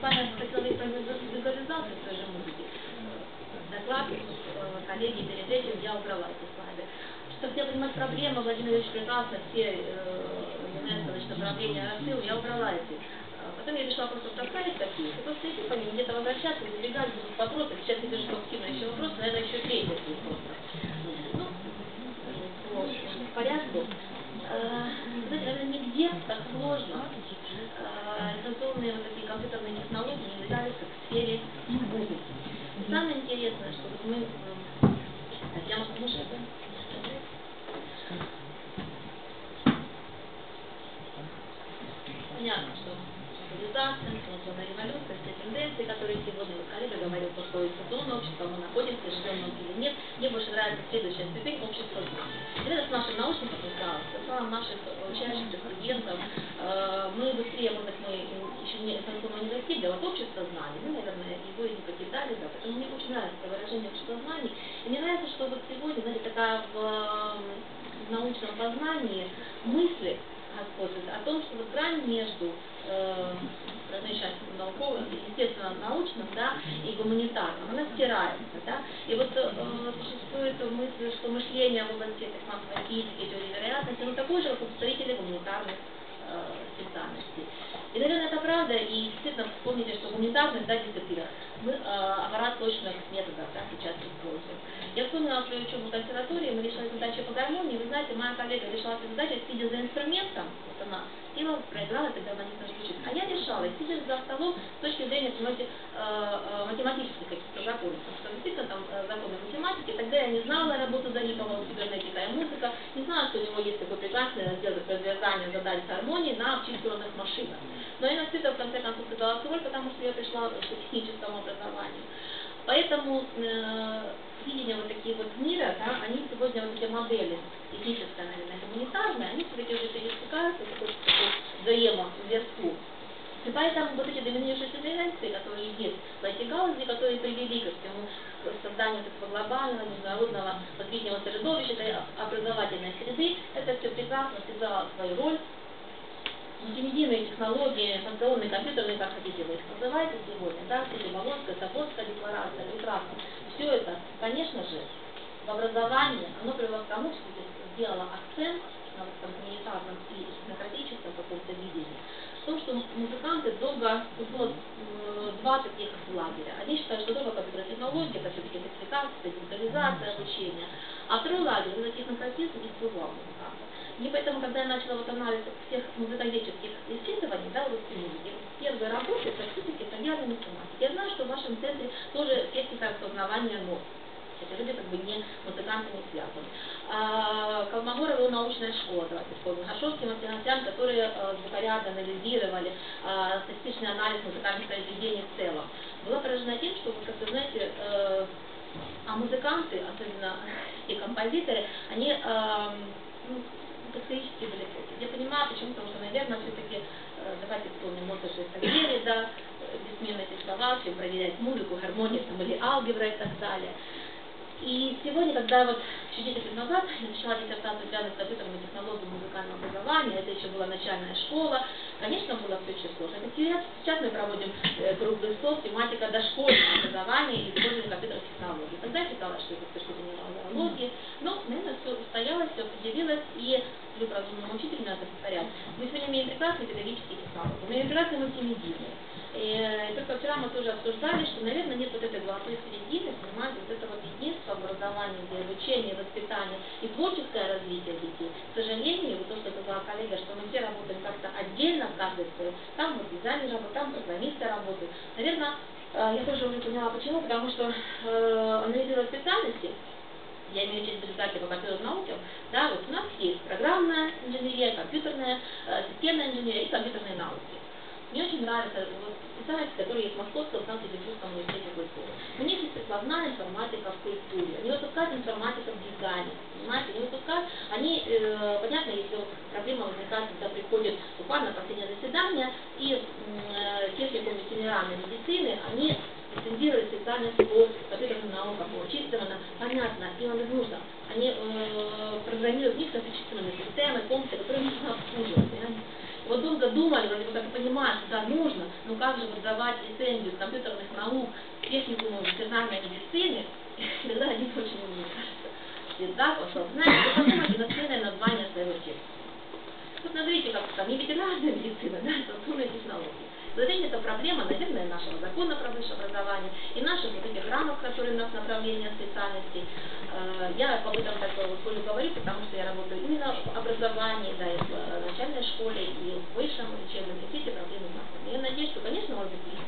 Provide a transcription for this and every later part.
коснулись. Буквально хотела их про визуализацию той же музыки. Доклад э, коллеги перед этим я убрала эти слайды. Что хотела понимать проблему, Владимир Ильич прекрасно все э, значит, направления рассыл, я убрала эти. А потом я решила просто проставить такие, и просто идти по ним, где-то возвращаться, забегать, будут вопросы. Сейчас я вижу, что активно еще вопрос, наверное, еще третий будет просто. Ну, по порядку. Э, знаете, наверное, нигде так сложно э, инновационные вот такие компьютерные технологии не являются в сфере музыки. И самое интересное, что вот мы... Так, я могу слушать, да? Понятно, что глобализация, информационная революция, все тенденции, которые сегодня, коллега говорил, то, что информационное общество, мы находимся, живем в или нет, мне больше нравится следующая ступень общества это с нашим разговаривал, со словом наших учащихся, студентов, э, мы быстрее, мы еще не информационного не достигли, а вот общество знаний, мы, наверное, его и не покидали, да, поэтому мне очень нравится выражение общества знаний. И мне нравится, что вот сегодня, знаете, такая в, в научном познании мысли, господствует о том, что вот грань между э, сейчас науковым, естественно, научным, гуманитарным, она стирается, да, и вот э, существует мысль, что мышление в области массовой физики, теории вероятности, оно такое же, как у представителей гуманитарных э, специальностей. И, наверное, это правда, и действительно вспомните, что гуманитарная да, дисциплина, мы э, аппарат точных методов да, сейчас используем. Я вспомнила свою учебу в консерватории, мы решали задачи по гармонии, вы знаете, моя коллега решала эту задачу, сидя за инструментом, вот она, села, проиграла, это гармонично звучит. А я решала, сидя за столом, с точки зрения, понимаете, э, э, математических каких-то законов, потому что действительно там э, законы математики, тогда я не знала работу Зарипова, кибернетика и музыка, не знала, что у него есть такой прекрасный раздел развязания задач гармонии на обчисленных машинах. Но я настолько в конце концов сыграла роль, потому что я пришла к техническому образованию. Поэтому э, видение вот такие вот мира, да, они сегодня вот эти модели, техническая, наверное, гуманитарная, они все-таки уже пересекаются такой, такой взаимосвязку. И поэтому вот эти доминирующие тенденции, которые есть в этой галузі, которые привели ко всему к созданию такого глобального, международного, подвижного средовища, этой образовательной среды, это все прекрасно сыграло свою роль мультимедийные технологии, информационные, компьютерные, как хотите вы их называете сегодня, да, или Болонская, Сапонская декларация, прекрасно. Все это, конечно же, в образовании, оно привело к тому, что сделало акцент на вот этом гуманитарном и демократическом каком-то видении, том, что музыканты долго, было два таких лагеря. Они считают, что только компьютерная технология, это все-таки сертификация, дигитализация обучения. А второй лагерь, это технократизм и впливал музыкантов. И поэтому, когда я начала вот анализ всех музыкологических исследований, да, вот музыки, первые работы практически стояли математики. Я знаю, что в вашем центре тоже техника распознавания нот. Это люди как бы не музыканты не связаны. А, Колмогорова научная школа, давайте вспомним. Хашовский, Мартиносян, которые звукоряды анализировали, а, статистичный анализ музыкальных произведений в целом. Была поражена тем, что, вы как-то знаете, а, а музыканты, особенно и композиторы, они а, ну, были. Я понимаю, почему, потому что, наверное, все-таки, э, давайте вспомним Моцарт и Сальери, да, э, бессменно эти все проверять музыку, гармонию там, или алгебра и так далее. И сегодня, когда вот чуть 10 лет назад я начала диссертацию связанную с компьютерными технологиями музыкального образования, это еще была начальная школа, конечно, было все очень сложно. Сейчас, мы проводим э, круглый стол, тематика дошкольного образования и использования компьютерных технологий. Тогда я считала, что это с точки зрения зоологии, но, наверное, все устоялось, все определилось, и люблю разумному учителю надо повторять. Мы сегодня имеем прекрасные педагогические технологии, мы имеем прекрасные мультимедийные. И только вчера мы тоже обсуждали, что, наверное, нет вот этой золотой середины, понимаете, вот это вот единство образования, где обучение, воспитание и творческое развитие детей. К сожалению, вот то, что сказала коллега, что мы все работаем как-то отдельно, каждый свой, там вот дизайнер работает, там программисты работают. Наверное, э, я тоже уже поняла почему, потому что э, анализируя специальности, я имею в виду результаты по компьютерным наукам, да, вот у нас есть программная инженерия, компьютерная, э, системная инженерия и компьютерные науки. Мне очень нравится вот, специальность, которая есть в Московском Санкт-Петербургском университете культуры. У них есть прикладная информатика в культуре, они выпускают информатика в дизайне, понимаете, они выпускают, они э, понятно, если проблема возникает, когда приходит буквально последнее заседание, и э, техникум ветеринарной медицины, они лицензировали специальность по компьютерным наукам, по численному, понятно, им это нужно. Они э, программируют них компьютерные системы, функции, которые нужно обслуживать. Понимаете? Вот долго думали, вроде бы как понимают, что да, нужно, но как же выдавать лицензию компьютерных наук техникуму ветеринарной медицины, когда они очень кажется. И так осознать, вы подумайте над ценой названия своего текста. Вот назовите как там, не ветеринарная медицина, да, это умные технологии. Зачем это проблема, наверное, нашего закона про высшее образование и наших вот этих рамок, которые у нас направления специальностей. Э, я об этом так школе говорю, потому что я работаю именно в образовании, да, и в э, начальной школе, и в высшем учебном, и все эти проблемы знакомы. Я надеюсь, что, конечно, может быть, их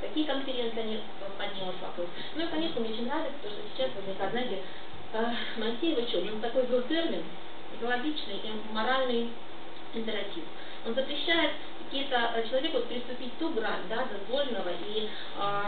такие конференции они поднимут вопрос. Ну и, конечно, мне очень нравится, то, что сейчас возникает, знаете, э, Моисеева что, ну такой был термин, экологичный и моральный императив. Он запрещает какие-то э, человеку приступить ту грань, да, дозволенного и э,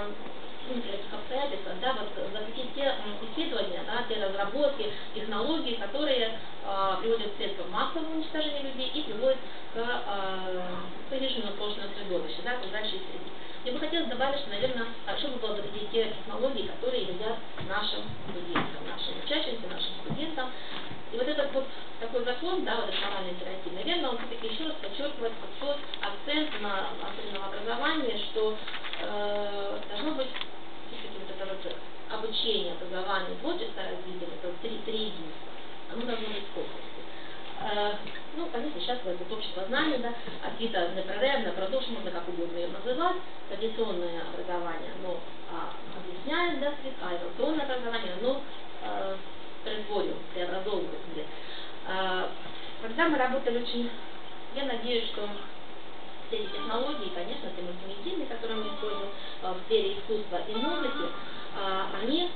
ну, этих обстоятельств, да, вот запретить те исследования, да, те разработки, технологии, которые э, приводят к средствам массового уничтожения людей и приводят к э, понижению сложного средовища, да, к дальше среде. Я бы хотела добавить, что, наверное, хорошо бы было запретить те технологии, которые вредят нашим студентам, нашим учащимся, нашим студентам, и вот этот вот такой закон, да, вот этот моральный императив, наверное, он все-таки еще раз подчеркивает вот тот акцент на особенном образовании, что э, должно быть все-таки вот это вот обучение, образование, творчество, развитие, это вот три, три единства. Оно должно быть в Э, ну, конечно, сейчас это общество знаний, да, какие-то непрерывно, продолжим, можно как угодно ее называть, традиционное образование, оно а, объясняет, да, свет, а образование, оно э, производим, преобразовывать где. А, когда мы работали очень, я надеюсь, что все эти технологии, конечно, те мультимедийные, которые мы используем а, в сфере искусства и музыки, а, они,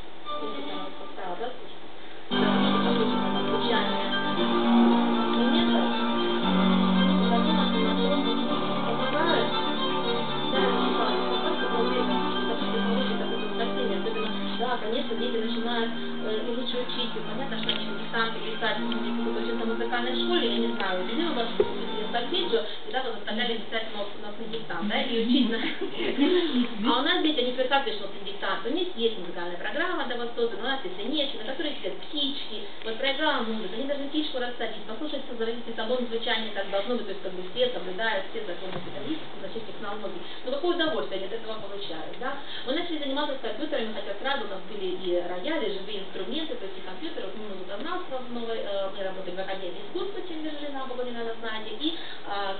когда-то заставляли писать на, на диктант, да, и учить. А у нас дети, они прекрасно пишут на диктант, у них есть музыкальная программа для вас создана, у нас есть Онечки, на которой сидят птички, вот проиграла музыка, они должны птичку рассадить, послушать все зависит салон звучания, как должно быть, то есть как бы все соблюдают все законы специалистов, значит, технологий. Но какое удовольствие они от этого получают, да? Мы начали заниматься с компьютерами, хотя сразу у нас были и рояли, живые инструменты, то есть и компьютеры, вот музыка у нас в новой, э, мы работаем в Академии искусства, чем вы, наверное, знаете, и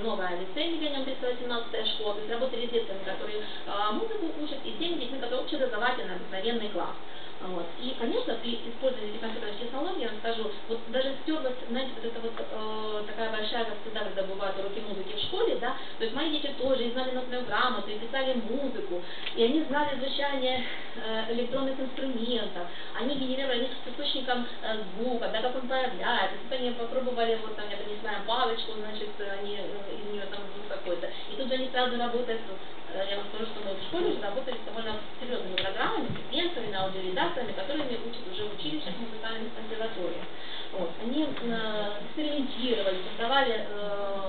новая лицей Миллениум 318 школа, то есть работали с детками, которые а, музыку учат, и с теми детьми, которые общеобразовательный, обыкновенный класс. Вот. И, конечно, при использовании компьютерных технологий, я вам скажу, вот даже стерлась, знаете, вот это вот э, такая большая, как всегда, когда бывают уроки музыки в школе, да, то есть мои дети тоже и знали нотную грамоту, и писали музыку, и они знали звучание э, электронных инструментов, они генерировали с источником э, звука, да, как он появляется, они попробовали, вот там я принесла им палочку, значит, они э, из нее там звук какой-то, и тут же они сразу работают я вам скажу, что мы в школе уже работали с довольно серьезными программами, секвенсорами, аудиоредакторами, которыми учат уже в училищах музыкальных. Вот. Они э, экспериментировали, создавали э,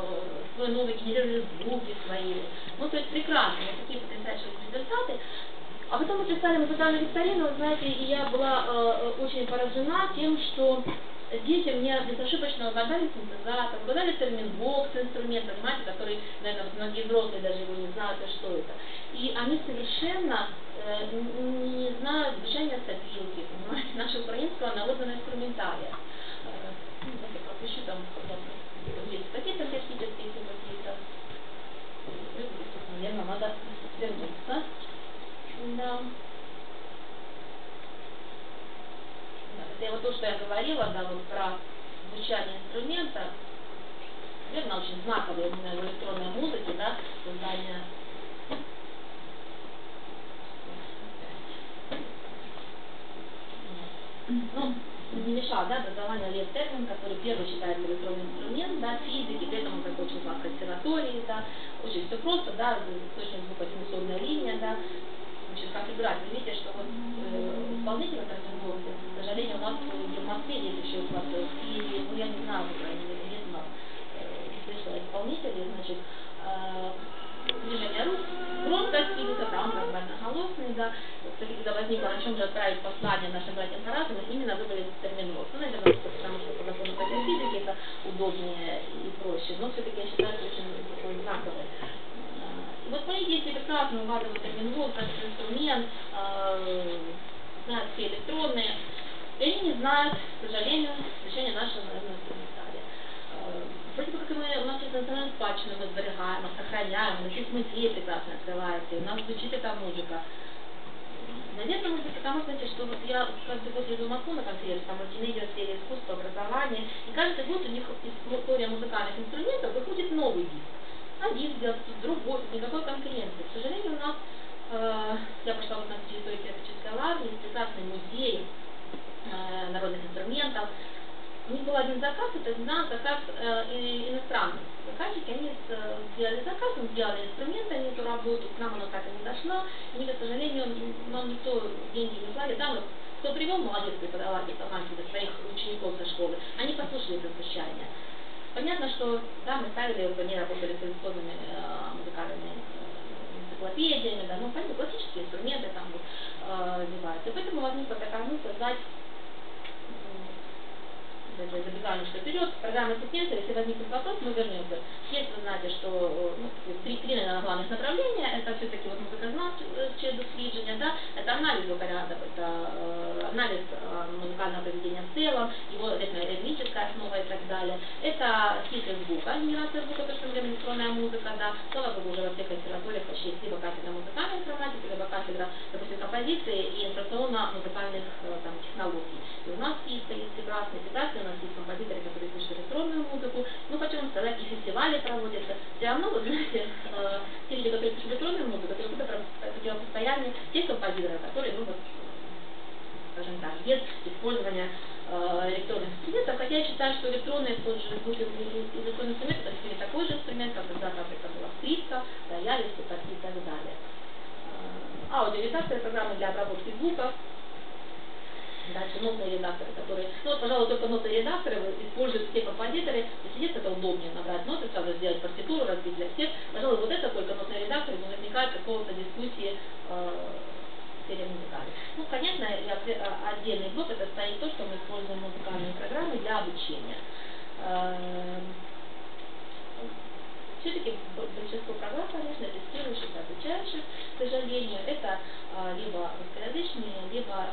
свой новый, генерировали звуки свои. Ну, то есть прекрасно, такие потрясающие результаты. А потом мы писали музыкальную викторину, знаете, и я была э, очень поражена тем, что дети мне безошибочно угадали синтезатор, угадали термин бокс, инструмент, понимаете, который, наверное, многие взрослые даже его не знают, и что это. И они совершенно э, не знают звучания стабилки, понимаете, нашего украинского народного инструментария. Э, ну, я пропущу там, есть какие-то теоретические какие-то. Наверное, надо вернуться. Да. Это вот то, что я говорила, да, вот про звучание инструмента, наверное, очень знаковое именно в электронной музыке, да, создание. Ну, не мешал, да, образование Лев Термин, который первый считает электронный инструмент, да, физики, при этом он закончил в консерватории, да, очень все просто, да, источник звука синусоидная линия, да, значит, как играть. Вы видите, что вот э, исполнитель в Оренбурге, к сожалению, у нас в Москве есть еще процесс, и ну, я не знаю, по крайней мере, не знал, э, слышала исполнителей, значит, э, движение рук, просто какие-то там разномерноголосные, да, кстати, когда возникло, на чем же отправить послание нашим братьям Тарасам, именно выбрали этот термин «рот». Ну, наверное, потому что по закону физики это удобнее и проще, но все-таки я считаю, что очень такой знаковый. Э, и вот мои дети прекрасно угадывают термин «рот», как инструмент, э, знают все электронные, и они не знают, к сожалению, значения нашего, наверное, инструментария. Вроде бы как мы, у нас есть национальная спадщина, мы сберегаем, сохраняем, у нас есть музей прекрасно открывается, у нас звучит эта музыка. Наверное, может быть, потому знаете, что вот я каждый год еду в Москву на конференцию, там мультимедиа, сфере искусства, образования, и каждый год у них история музыкальных инструментов выходит новый диск. Один сделать, другой, никакой конкуренции. К сожалению, у нас, э, я пошла в Институт истории классической лавры, есть прекрасный музей э, народных инструментов, у них был один заказ, это на заказ э, иностранных заказчики, они э, сделали заказ, они сделали инструменты, они эту работу, к нам она так и не дошла, и, к сожалению, нам никто деньги не платит, да, мы, кто привел молодец преподаватель, талантливых своих учеников со школы, они послушали это. Понятно, что, да, мы ставили, они работали с иллюстрованными э, музыкальными э, энциклопедиями, да, ну, понятно, классические инструменты там вот, э. И поэтому возникла такая мысль создать я забегаю немножко вперед, программа ассистента, если возникнет вопрос, мы вернемся. Если вы знаете, что ну, три, три наверное, главных направления, это все-таки вот музыкознавче дослідження, да, это анализ звукорядов, это э, анализ э, музыкального поведения в целом, его ритмическая основа и так далее. Это синтез звука, генерация звука, то, что мы говорим, электронная музыка, да, слава богу, уже во всех консерваториях почти есть либо кафедра музыкальной информатики, либо кафедра, допустим, композиции и информационно-музыкальных э, там, технологий. И у нас есть прекрасные педагоги, у нас есть композиторы, которые пишут электронную музыку, ну, почему сказать, и фестивали проводятся. Все равно, вы знаете, э, те люди, которые пишут электронную музыку, это вот постоянные те композиторы, которые, ну, вот, скажем так, без использования э, электронных инструментов, хотя я считаю, что электронные тот же звук электронный инструмент это теперь такой же инструмент, как когда-то это была скрипка, рояль и так далее. Э, аудиоредакторы, программы для обработки звука, Дальше нотные редакторы, которые, ну вот, пожалуй, только нотные редакторы используют все композиторы, если есть это удобнее набрать ноты, сразу сделать партитуру, разбить для всех. Пожалуй, вот это только нотные редакторы, не возникает какого-то дискуссии э, сфере музыкальной. Ну, конечно, а, отдельный блок это стоит то, что мы используем музыкальные программы для обучения. Эм, все-таки большинство программ, конечно, тестирующих, обучающих, к сожалению, это а, либо русскоязычные, либо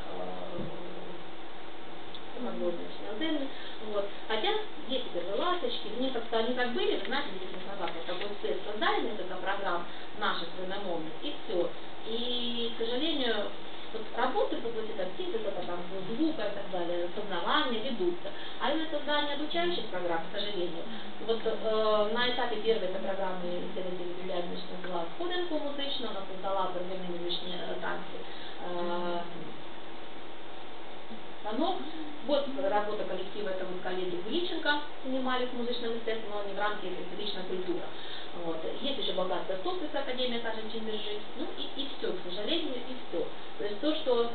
а, модульные, вот. Хотя есть теперь ласточки, мне как-то они как были, вы знаете, 10 лет назад, вот такой цель создали несколько программ наших виномовных, и все. И, к сожалению, вот работы по области там, синтеза, там, звука и так далее, познавания ведутся. А именно создание обучающих программ, к сожалению, вот э, на этапе первой этой программы исследователь Ильич назвала сходинку музычну, она создала первинные музычные танцы. Э, станок. Вот работа коллектива, это вот коллеги Гуличенко занимались музычным естеством, но не в рамке личная культура. Вот. Есть еще богатство собственность Академия та же Чимбержи. Ну и, и все, к сожалению, и все. То есть то, что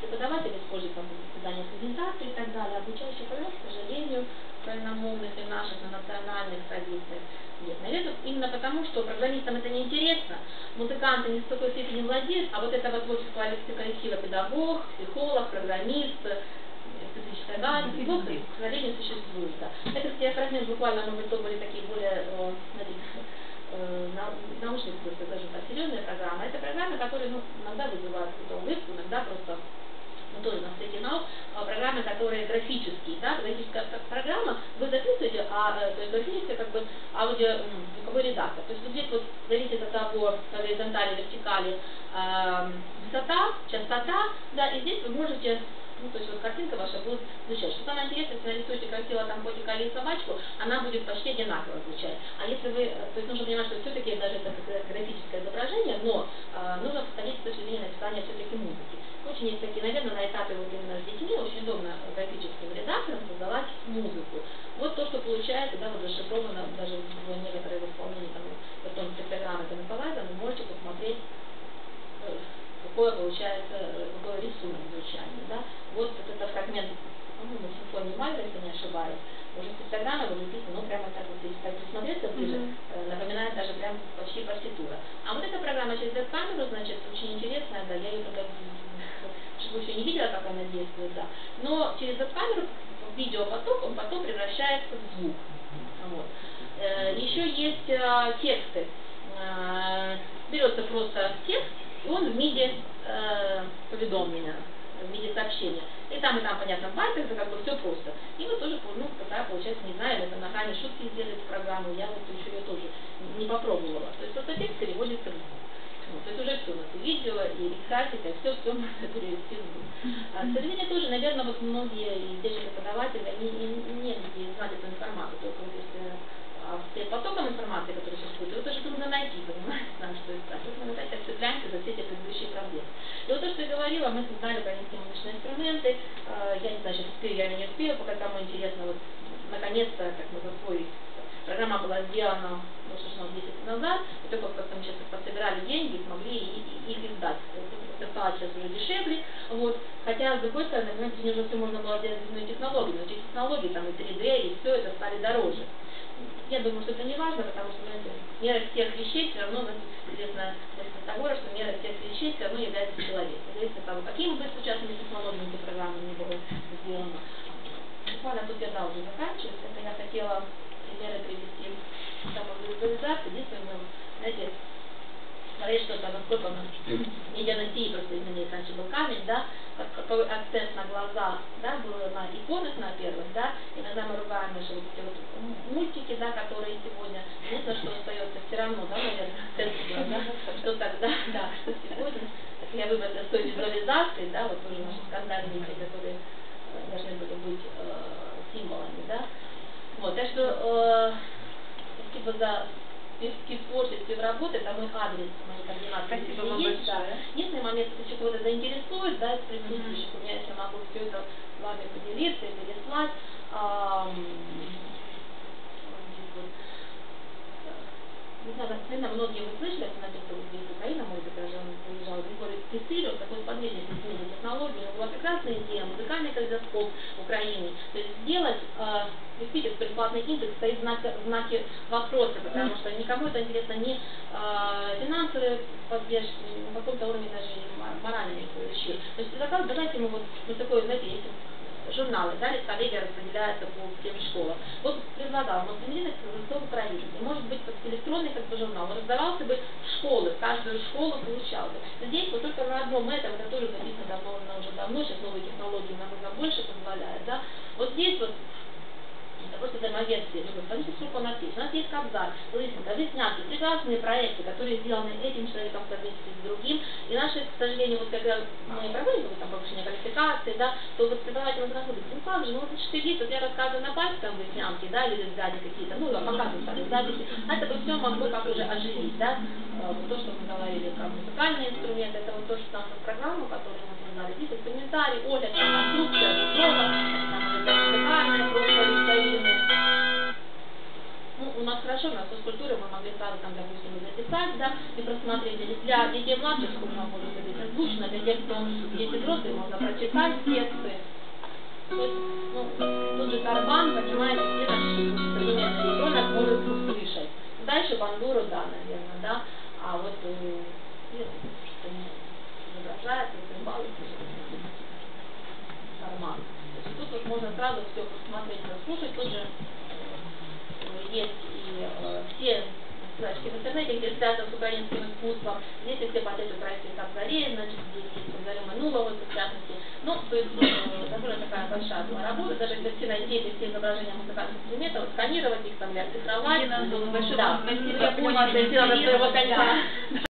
преподаватель использует там создание презентации и так далее, обучающих программ, к сожалению, правильномовных и наших на национальных традициях нет. Наверное, именно потому, что программистам это не интересно, музыканты не в такой степени владеют, а вот это вот творчество коллектива педагог, психолог, программист, специфическая да, к сожалению, существует. Да. Это, кстати, фрагмент буквально, то были такие более, э, э, научные, скажем так, серьезные программы. Это программы, которые ну, иногда вызывают какую-то улыбку, иногда просто ну, тоже на среди наук, а, программы, которые графические, да, графическая программа, вы записываете, а, э, то есть графическая как бы аудио, звуковой редактор. То есть вот здесь вот зависит от того, горизонтали, вертикали, э, высота, частота, да, и здесь вы можете ну, то есть вот картинка ваша будет звучать. Что самое интересное, если нарисуете красиво там котика или собачку, она будет почти одинаково звучать. А если вы, э, то есть нужно понимать, что все-таки даже это графическое изображение, но э, нужно подходить с точки зрения написания все-таки музыки. Очень есть такие, наверное, на этапе вот именно с детьми очень удобно графическим редактором создавать музыку. Вот то, что получается, да, вот зашифровано даже в некоторые исполнения там, потом программы Николаева, вы можете посмотреть э, какое получается, какой рисунок звучания. Да? Вот это фрагмент, по-моему, симфонии Мальва, если не ошибаюсь, уже спектрограмма была написана, ну, прямо так вот, если так присмотреться ближе, mm -hmm. напоминает даже прям почти партитура. А вот эта программа через веб-камеру, значит, очень интересная, да, я ее тогда еще не видела, как она действует, да. Но через веб-камеру видеопоток, он потом превращается в звук. Вот. Э, еще есть э, тексты. Берется просто текст, и он в виде поведомления в виде сообщения. И там, и там, понятно, в байтах, это как бы все просто. И вот тоже, ну, такая, получается, не знаю, это на грани шутки сделать программу, я вот еще ее тоже не попробовала. То есть просто текст переводится в. Вот, то есть уже все, у нас и видео, и графика, все, все можно перевести в звук. А, к сожалению, тоже, наверное, вот многие, и те же преподаватели, они не, не, не знают эту информацию, только вот если с потоком информации, который существует, его тоже трудно найти, понимаете, знать, что искать. Вот мы опять так цепляемся за все эти предыдущие проблемы. И вот то, что я говорила, мы создали украинские музычные инструменты, э, я не знаю, сейчас успею, я не успею, пока кому интересно, вот наконец-то, как мы за свой программа была сделана, ну, собственно, 10 лет назад, и только как-то мы сейчас пособирали деньги, смогли их издать. Стало сейчас уже дешевле, вот. Хотя, с другой стороны, понимаете, уже все можно было сделать с технологиями, но эти технологии, там, и 3D, и все это стали дороже. Я думаю, что это не важно, потому что, знаете, мера всех вещей все равно, известно того, что мера всех вещей все равно является человек. Зависит от того, какими бы сучасными технологиями программы не было сделано. Буквально тут я да, уже заканчивать. Это я хотела примеры привести самовизуализации. Единственное, знаете, смотреть что-то, насколько он медианосии просто изменились. Раньше был камень, да, какой акцент на глаза, да, был на иконах на первых, да, иногда мы ругаем наши вот эти вот мультики, да, которые сегодня, единственное, что остается все равно, да, наверное, акцент да, что тогда, да, что сегодня, я выбрала с той визуализацией, да, вот тоже наши скандальные, которые э, должны были быть э, символами, да, вот, так что э, спасибо за в творчестве, в работе, это мой адрес, мои координаты. Спасибо вам есть, большое. Да. Единственный момент, если кого-то заинтересует, да, из присутствующих, mm -hmm. у меня, если могу все это с вами поделиться и переслать, не знаю, наверное, многие вы слышали, те, кто здесь Украина, может быть, даже он Григорий такой сподвижник изменения технологий, у была прекрасная идея, музыкальный калейдоскоп в Украине, то есть сделать, э, действительно, бесплатный индекс стоит в знаке, в знаке вопроса, потому что никому это интересно не э, финансовые поддержки, на каком-то уровне даже моральные вещи. То есть предлагал, давайте мы вот, вот такой, знаете, есть журналы, да, коллеги распределяются по всем школам. Вот предлагал, вот Фемининность в правительстве, может быть, как электронный как бы журнал, он раздавался бы в школы, каждую школу получал бы. Здесь вот только на одном этом, это тоже написано давно, уже давно, сейчас новые технологии намного больше позволяют, да, вот здесь вот просто взаимодействие. Посмотрите, сколько у нас есть. У нас есть Кобзар, Лысенко, Веснянки, прекрасные проекты, которые сделаны этим человеком совместно с другим. И наши, к сожалению, вот когда мы проводим там повышение квалификации, да, то вот преподаватель нас находит, ну как же, ну вот что есть, вот я рассказываю на пальце там Веснянки, да, или сзади какие-то, ну, показываю сами записи, а это бы все могло как уже оживить, да, э, то, что мы говорили про музыкальные инструменты, это вот то, что наша программа, которую мы создали, здесь комментарий, Оля, там, конструкция, диплома, музыкальная, просто викторины, ну, у нас хорошо, у нас физкультура, мы могли сразу там, допустим, записать, да, и просмотреть. Для детей младших школьного может быть озвучено, для тех, кто дети взрослые, можно прочитать тексты. То есть, ну, тут же карбан, понимаете, где наш современный ребенок может услышать. Дальше бандуру, да, наверное, да, а вот э, что не изображается, цимбалы, карман. Вот можно сразу все посмотреть, послушать, тут же есть и э, все ссылочки в интернете, где связано с украинским искусством. Здесь все под эту проекты Кобзарей, значит, здесь есть Кобзарю Манулова, в частности. Ну, то есть э, довольно такая большая была работа, даже если все найти эти все изображения музыкальных инструментов, сканировать их, там, цифровать. Большое да. спасибо. Я поняла, что сделала своего конца.